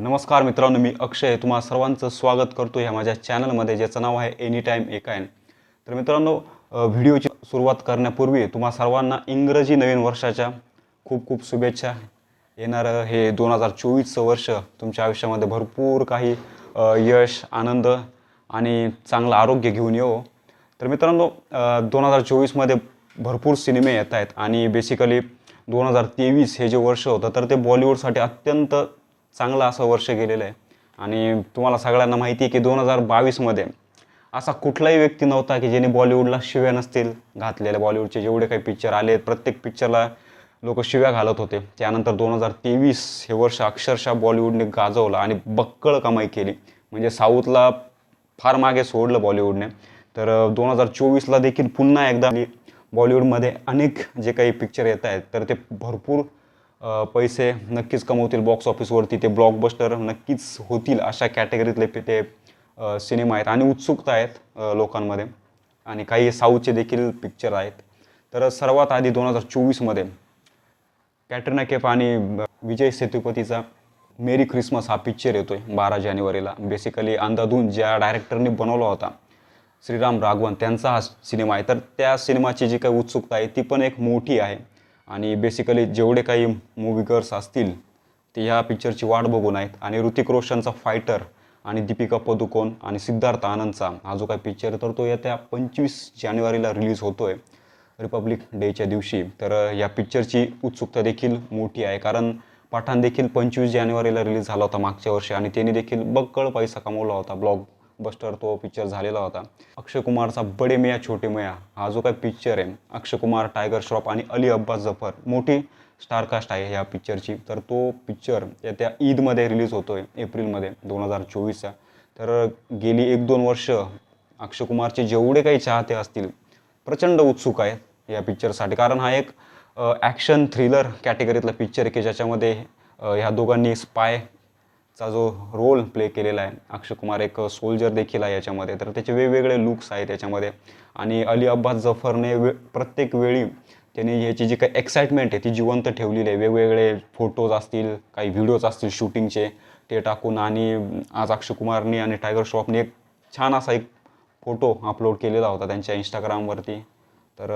नमस्कार मित्रांनो मी अक्षय. तुम्हा सर्वांचं स्वागत करतो ह्या माझ्या चॅनलमध्ये ज्याचं नाव आहे एनी टाईम एकायन तर मित्रांनो व्हिडिओची सुरुवात करण्यापूर्वी तुम्हा सर्वांना इंग्रजी नवीन वर्षाच्या खूप खूप शुभेच्छा. येणारं हे दोन हजार चोवीसचं वर्ष. तुमच्या आयुष्यामध्ये भरपूर काही यश आनंद आणि चांगलं आरोग्य घेऊन येऊ तर मित्रांनो दोन हजार चोवीसमध्ये भरपूर सिनेमे येत आहेत आणि बेसिकली दोन हजार तेवीस हे जे वर्ष होतं तर ते बॉलिवूडसाठी अत्यंत चांगलं असं वर्ष गेलेलं आहे. आणि तुम्हाला सगळ्यांना माहिती आहे की दोन हजार बावीसमध्ये असा कुठलाही व्यक्ती नव्हता की ज्याने बॉलिवूडला शिव्या नसतील घातलेल्या. बॉलिवूडचे जेवढे काही पिक्चर आले प्रत्येक पिक्चरला लोक शिव्या घालत होते. त्यानंतर दोन हजार तेवीस हे वर्ष अक्षरशः बॉलिवूडने गाजवलं आणि बक्कळ कमाई केली. म्हणजे साऊथला फार मागे सोडलं बॉलिवूडने. तर दोन हजार चोवीसला देखील पुन्हा एकदा बॉलिवूडमध्ये अनेक जे काही पिक्चर येत आहेत तर ते भरपूर पैसे नक्कीच कमवतील बॉक्स ऑफिसवरती ते ब्लॉकबस्टर नक्कीच होतील अशा कॅटेगरीतले ते सिनेमा आहेत आणि उत्सुकता आहेत लोकांमध्ये. आणि काही साऊथचे देखील पिक्चर आहेत. तर सर्वात आधी दोन हजार चोवीसमध्ये कॅटरिना केफ आणि विजय सेतुपतीचा मेरी ख्रिसमस हा पिक्चर येतो आहे बारा जानेवारीला. बेसिकली अंधाधून ज्या डायरेक्टरनी बनवला होता श्रीराम राघवन त्यांचा हा सिनेमा आहे. तर त्या सिनेमाची जी काही उत्सुकता आहे ती पण एक मोठी आहे. आणि बेसिकली जेवढे काही मूवीगर्स असतील ते ह्या पिक्चरची वाट बघून आहेत. आणि ऋतिक रोशनचा फायटर आणि दीपिका पदुकोण आणि सिद्धार्थ आनंदचा हा जो काही पिक्चर तर तो येत्या पंचवीस जानेवारीला रिलीज होतो आहे रिपब्लिक डेच्या दिवशी. तर या पिक्चरची उत्सुकता देखील मोठी आहे कारण पठाण देखील पंचवीस जानेवारीला रिलीज झाला होता मागच्या वर्षी. आणि त्यांनी देखील बक्कळ पैसा कमवला होता ब्लॉग बस्टर तो पिक्चर झालेला होता. अक्षय कुमारचा बडे मिया छोटे मिया हा जो काही पिक्चर आहे अक्षय कुमार टायगर श्रॉफ आणि अली अब्बास जफर मोठी स्टारकास्ट आहे ह्या पिक्चरची तर तो पिक्चर येत्या ईदमध्ये रिलीज होतो आहे एप्रिलमध्ये दोन हजार चोवीसचा तर गेली एक दोन वर्ष अक्षय कुमारचे जेवढे काही चाहते असतील प्रचंड उत्सुक आहेत या पिक्चरसाठी कारण हा एक ॲक्शन थ्रिलर कॅटेगरीतला पिक्चर आहे की ज्याच्यामध्ये ह्या दोघांनी स्पाय चा जो रोल प्ले केलेला आहे अक्षय कुमार एक सोल्जर देखील आहे याच्यामध्ये. तर त्याचे वेगवेगळे लुक्स आहेत याच्यामध्ये. आणि अली अब्बास जफरने वे प्रत्येक वेळी त्यांनी याची जी काही एक्साइटमेंट आहे ती जिवंत ठेवलेली आहे. वेगवेगळे फोटोज असतील काही व्हिडिओज असतील शूटिंगचे ते टाकून आणि आज अक्षय कुमारने आणि टायगर श्रॉफने एक छान असा एक फोटो अपलोड केलेला होता त्यांच्या इंस्टाग्रामवरती तर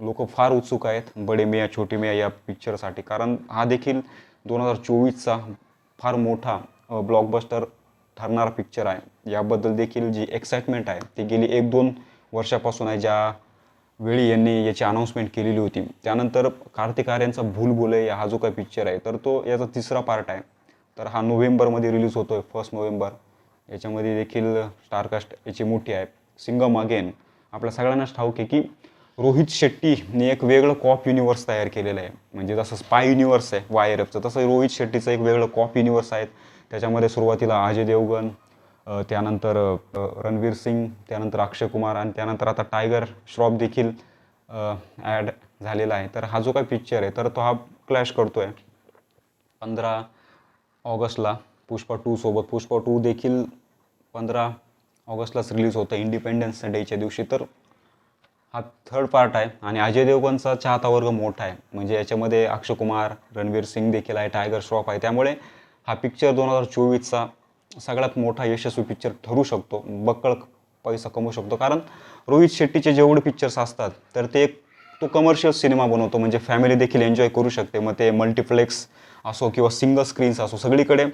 लोक फार उत्सुक आहेत. बडे मिया छोटे मिया या पिक्चरसाठी कारण हा देखील दोन हजार चोवीसचा फार मोठा ब्लॉकबस्टर ठरणारा पिक्चर आहे. याबद्दल देखील जी एक्साइटमेंट आहे ती गेली एक दोन वर्षापासून आहे ज्या वेळी यांनी याची अनाऊन्समेंट केलेली होती. त्यानंतर कार्तिक आर्यांचा भूल भुले हा जो काही पिक्चर आहे तर तो याचा तिसरा पार्ट आहे. तर हा नोव्हेंबरमध्ये रिलीज होतो आहे फर्स्ट नोव्हेंबर. याच्यामध्ये देखील स्टारकास्ट याची मोठी आहे. सिंगम अगेन आपल्या सगळ्यांनाच ठाऊक आहे की रोहित शेट्टीने एक वेगळं कॉप युनिवर्स तयार केलेलं आहे. म्हणजे जसं स्पाय युनिवर्स आहे वाय एफचं तसं रोहित शेट्टीचं एक वेगळं कॉप युनिवर्स आहे त्याच्यामध्ये सुरुवातीला अजय देवगण त्यानंतर रणवीर सिंग त्यानंतर अक्षय कुमार आणि त्यानंतर आता टायगर श्रॉफ देखील ॲड झालेला आहे. तर हा जो काही पिक्चर आहे तर तो हा क्लॅश करतो आहे पंधरा ऑगस्टला पुष्पा टू सोबत पुष्पा टू देखील पंधरा ऑगस्टलाच रिलीज होतं इंडिपेंडन्स डेच्या दिवशी. तर हा थर्ड पार्ट आहे आणि अजय देवगणचा चाहता वर्ग मोठा आहे. म्हणजे याच्यामध्ये अक्षय कुमार रणवीर सिंग देखील आहे टायगर श्रॉफ आहे. त्यामुळे हा पिक्चर दोन हजार चोवीसचा सगळ्यात मोठा यशस्वी पिक्चर ठरू शकतो. बक्कळ पैसा कमवू शकतो. कारण रोहित शेट्टीचे जेवढे पिक्चर्स असतात तर ते एक तो कमर्शियल सिनेमा बनवतो. म्हणजे फॅमिली देखील एन्जॉय करू शकते. मग ते मल्टिप्लेक्स असो किंवा सिंगल स्क्रीन्स असो सगळीकडे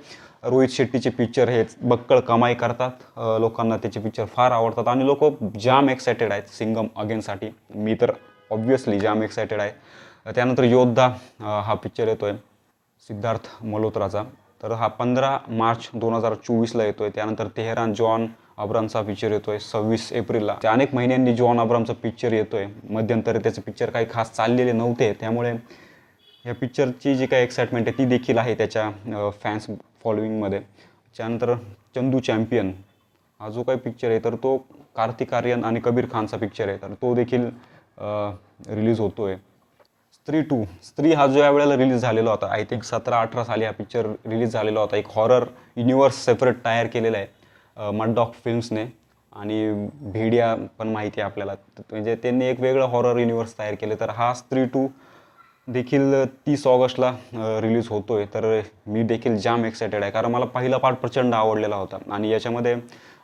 रोहित शेट्टीचे पिक्चर हे बक्कळ कमाई करतात. लोकांना त्याचे पिक्चर फार आवडतात आणि लोक जाम एक्सायटेड आहेत सिंगम अगेनसाठी मी तर ऑब्व्हियसली जाम एक्सायटेड आहे. त्यानंतर योद्धा हा पिक्चर येतो आहे सिद्धार्थ मल्होत्राचा. तर हा पंधरा मार्च दोन हजार चोवीसला येतो आहे त्यानंतर तेहरान जॉन अब्रामचा पिक्चर येतो आहे सव्वीस एप्रिलला. त्या अनेक महिन्यांनी जॉन अब्रामचा पिक्चर येतो आहे मध्यंतरी त्याचे पिक्चर काही खास चाललेले नव्हते. त्यामुळे या पिक्चरची जी काही एक्साइटमेंट आहे ती देखील आहे त्याच्या फॅन्स फॉलोईंगमध्ये त्यानंतर चंदू चॅम्पियन हा जो काही पिक्चर आहे तर तो कार्तिक आर्यन आणि कबीर खानचा पिक्चर आहे. तर तो देखील रिलीज होतो आहे स्त्री टू स्त्री हा जो या वेळेला रिलीज झालेला होता आय थिंक सतरा अठरा साली हा पिक्चर रिलीज झालेला होता. एक हॉरर युनिवर्स सेपरेट तयार केलेला आहे मडडॉक फिल्म्सने आणि भेडिया पण माहिती आहे आपल्याला. म्हणजे त्यांनी एक वेगळं हॉरर युनिवर्स तयार केले. तर हा स्त्री टू देखील तीस ऑगस्टला रिलीज होतो आहे तर मी देखील जाम एक्सायटेड आहे. कारण मला पहिला पार्ट प्रचंड आवडलेला होता. आणि याच्यामध्ये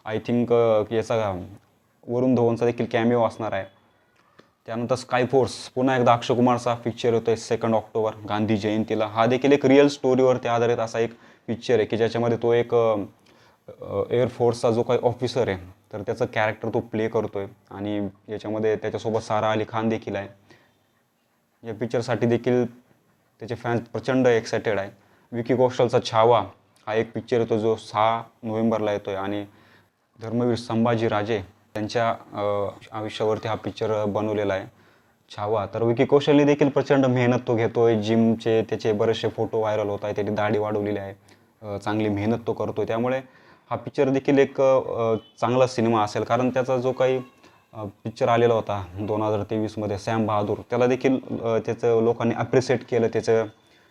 आय थिंक याचा वरुण धवनचा देखील कॅमिओ असणार आहे. त्यानंतर स्काय फोर्स पुन्हा एकदा अक्षय कुमारचा पिक्चर येतो आहे सेकंड ऑक्टोबर गांधी जयंतीला. हा देखील एक रिअल स्टोरीवरती आधारित असा एक पिक्चर आहे की ज्याच्यामध्ये तो एक एअरफोर्सचा जो काही ऑफिसर आहे तर त्याचं कॅरेक्टर तो प्ले करतो आहे आणि याच्यामध्ये त्याच्यासोबत सारा अली खान देखील आहे. या पिक्चरसाठी देखील त्याचे फॅन्स प्रचंड एक्सायटेड आहे. विकी कौशलचा छावा हा एक पिक्चर येतो जो सहा नोव्हेंबरला येतो आहे आणि धर्मवीर संभाजी राजे त्यांच्या आयुष्यावरती हा पिक्चर बनवलेला आहे. छावा. तर विकी कौशलने देखील प्रचंड मेहनत तो घेतोय. जिमचे त्याचे बरेचसे फोटो व्हायरल होत आहे त्याची दाढी वाढवलेली आहे. चांगली मेहनत तो करतो त्यामुळे हा पिक्चर देखील एक चांगला सिनेमा असेल. कारण त्याचा जो काही पिक्चर आलेला होता दोन हजार तेवीसमध्ये सॅम बहादूर. त्याला देखील त्याचं लोकांनी अप्रिसिएट केलं. त्याचं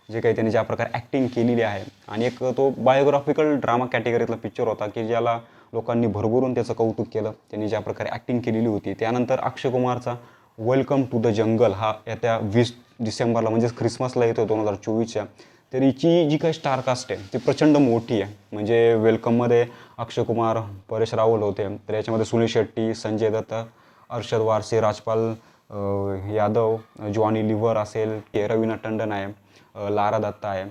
जे काही त्यांनी ज्या प्रकारे ॲक्टिंग केलेली आहे. आणि एक तो बायोग्राफिकल ड्रामा कॅटेगरीतला पिक्चर होता की ज्याला लोकांनी भरभरून त्याचं कौतुक केलं. त्यांनी ज्या प्रकारे ॲक्टिंग केलेली होती. त्यानंतर अक्षय कुमारचा वेलकम टू द जंगल हा येत्या वीस डिसेंबरला म्हणजेच ख्रिसमसला येतो दोन हजार चोवीसच्या. तर हिची जी काही स्टारकास्ट आहे ती प्रचंड मोठी आहे. म्हणजे वेलकममध्ये अक्षय कुमार परेश रावल होते. तर याच्यामध्ये सुनील शेट्टी संजय दत्त अर्षद वारसे राजपाल यादव जॉनी लिव्हर असेल के रवीना टंडन आहे लारा दत्ता आहे.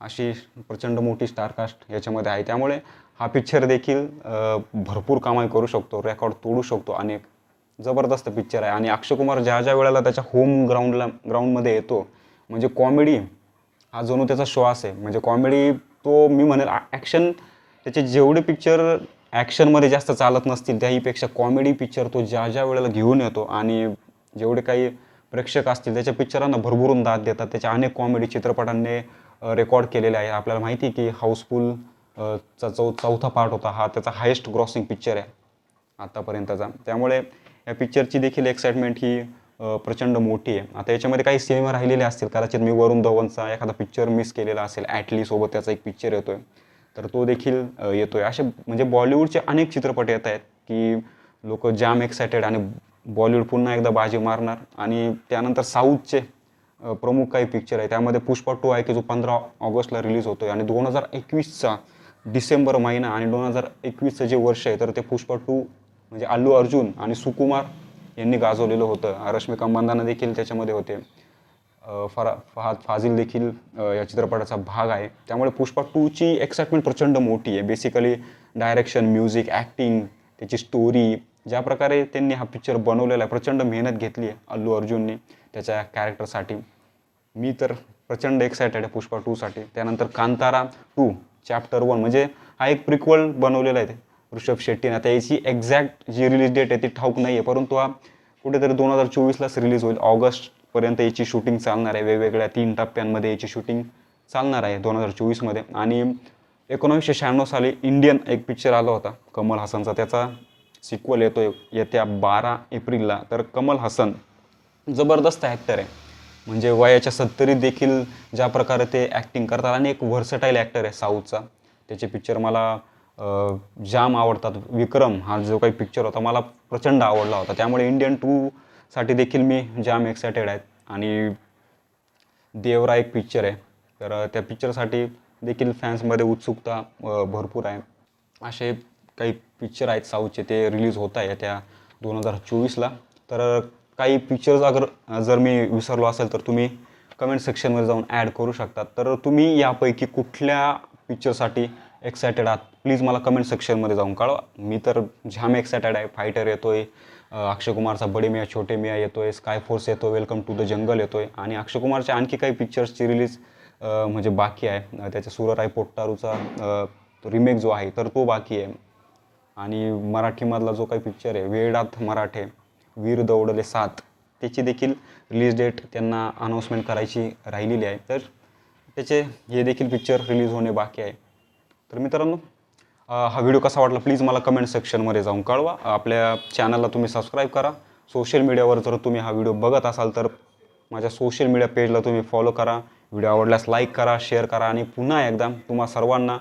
अशी प्रचंड मोठी स्टारकास्ट याच्यामध्ये आहे. त्यामुळे हा पिक्चर देखील भरपूर कामाई करू शकतो रेकॉर्ड तोडू शकतो आणि जबरदस्त पिक्चर आहे. आणि अक्षय कुमार ज्या ज्या वेळेला त्याच्या होम ग्राउंडला ग्राउंडमध्ये येतो म्हणजे कॉमेडी हा जणू त्याचा श्वास आहे म्हणजे कॉमेडी तो मी म्हणेल ॲक्शन त्याचे जेवढे पिक्चर ॲक्शनमध्ये जास्त चालत नसतील त्याहीपेक्षा कॉमेडी पिक्चर तो ज्या ज्या वेळेला घेऊन येतो आणि जेवढे काही प्रेक्षक असतील त्याच्या पिक्चरांना भरभरून दाद देतात. त्याच्या अनेक कॉमेडी चित्रपटांनी रेकॉर्ड केलेले आहे. आपल्याला माहिती आहे की हाऊसफुल चा चौ चौथा पार्ट होता हा. त्याचा हायेस्ट ग्रॉसिंग पिक्चर आहे आत्तापर्यंतचा त्यामुळे या पिक्चरची देखील एक्साइटमेंट ही प्रचंड मोठी आहे. आता याच्यामध्ये काही सिनेमा राहिलेले असतील. कदाचित मी वरुण धवनचा एखादा पिक्चर मिस केलेला असेल ॲटली सोबत त्याचा एक पिक्चर येतोय. तर तो देखील येतो येतोय. असे म्हणजे बॉलिवूडचे अनेक चित्रपट येत आहेत की लोक जाम एक्सायटेड आणि बॉलिवूड पुन्हा एकदा बाजी मारणार. आणि त्यानंतर साऊथचे प्रमुख काही पिक्चर आहे त्यामध्ये पुष्पा टू आहे की जो पंधरा ऑगस्टला रिलीज होतोय आणि दोन हजार एकवीसचा डिसेंबर महिना आणि दोन हजार एकवीसचं जे वर्ष आहे तर ते पुष्पा टू म्हणजे अल्लू अर्जुन आणि सुकुमार यांनी गाजवलेलं होतं. रश्मिका मंदाना देखील त्याच्यामध्ये होते. फरा फहाद फाजिल देखील या चित्रपटाचा भाग आहे. त्यामुळे पुष्पा टूची एक्साइटमेंट प्रचंड मोठी आहे. बेसिकली डायरेक्शन म्युझिक ॲक्टिंग त्याची स्टोरी ज्या प्रकारे त्यांनी हा पिक्चर बनवलेला आहे प्रचंड मेहनत घेतली आहे अल्लू अर्जुनने त्याच्या कॅरेक्टरसाठी मी तर प्रचंड एक्सायटेड आहे पुष्पा टूसाठी. त्यानंतर कांतारा टू चॅप्टर वन म्हणजे हा एक प्रिक्वल बनवलेला आहे. ते ऋषभ शेट्टीने आता याची एक्झॅक्ट जी रिलीज डेट आहे ती ठाऊक नाही आहे परंतु हा कुठेतरी दोन हजार चोवीसलाच रिलीज होईल. ऑगस्टपर्यंत याची शूटिंग चालणार आहे. वेगवेगळ्या तीन टप्प्यांमध्ये याची शूटिंग चालणार आहे दोन हजार चोवीसमध्ये. आणि एकोणीसशे शहाण्णव साली इंडियन एक पिक्चर आला होता कमल हसनचा. त्याचा सिक्वल येतो येत्या बारा एप्रिलला. तर कमल हसन जबरदस्त ॲक्टर आहे. म्हणजे वयाच्या सत्तरीत देखील ज्या प्रकारे ते ॲक्टिंग करतात आणि एक व्हर्सटाईल ॲक्टर आहे साऊथचा. त्याचे पिक्चर मला जाम आवडतात. विक्रम हा जो काही पिक्चर होता मला प्रचंड आवडला होता. त्यामुळे इंडियन टूसाठी देखील मी जाम एक्सायटेड आहेत आणि देवरा एक पिक्चर आहे. तर त्या पिक्चरसाठी देखील फॅन्समध्ये उत्सुकता भरपूर आहे. असे काही पिक्चर आहेत साऊथचे ते रिलीज होत आहे त्या दोन हजार चोवीसला तर काही पिक्चर्स अगर जर मी विसरलो असेल तर तुम्ही कमेंट सेक्शनमध्ये जाऊन ॲड करू शकता. तर तुम्ही यापैकी कुठल्या पिक्चरसाठी एक्सायटेड आहात प्लीज मला कमेंट सेक्शनमध्ये जाऊन कळवा. मी तर जाम एक्सायटेड आहे. फायटर येतो आहे अक्षय कुमारचा बडे मिया छोटे मिया येतोय स्काय फोर्स येतो वेलकम टू द जंगल येतो आहे आणि अक्षय कुमारच्या आणखी काही पिक्चर्सची रिलीज म्हणजे बाकी आहे. अ, त्याच्या सुरराय पोट्टारूचा रिमेक जो आहे तर तो बाकी आहे. आणि मराठीमधला जो काही पिक्चर आहे वेडात मराठे वीर दौडले सात त्याची देखील रिलीज डेट त्यांना अनाऊन्समेंट करायची राहिलेली आहे. तर त्याचे हे देखील पिक्चर रिलीज होणे बाकी आहे. तर मित्रांनो हा व्हिडिओ कसा वाटला प्लीज मला कमेंट सेक्शनमध्ये जाऊन कळवा. आपल्या चॅनलला तुम्ही सबस्क्राईब करा. सोशल मीडियावर जर तुम्ही हा व्हिडिओ बघत असाल तर माझ्या सोशल मीडिया पेजला तुम्ही फॉलो करा. व्हिडिओ आवडल्यास लाईक करा शेअर करा आणि पुन्हा एकदा तुम्हा सर्वांना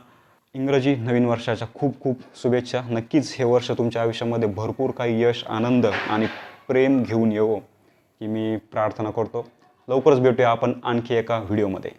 इंग्रजी नवीन वर्षाच्या खूप खूप शुभेच्छा. नक्कीच हे वर्ष तुमच्या आयुष्यामध्ये भरपूर काही यश आनंद आणि प्रेम घेऊन येवो की मी प्रार्थना करतो. लवकरच भेटूया आपण आणखी एका व्हिडिओमध्ये.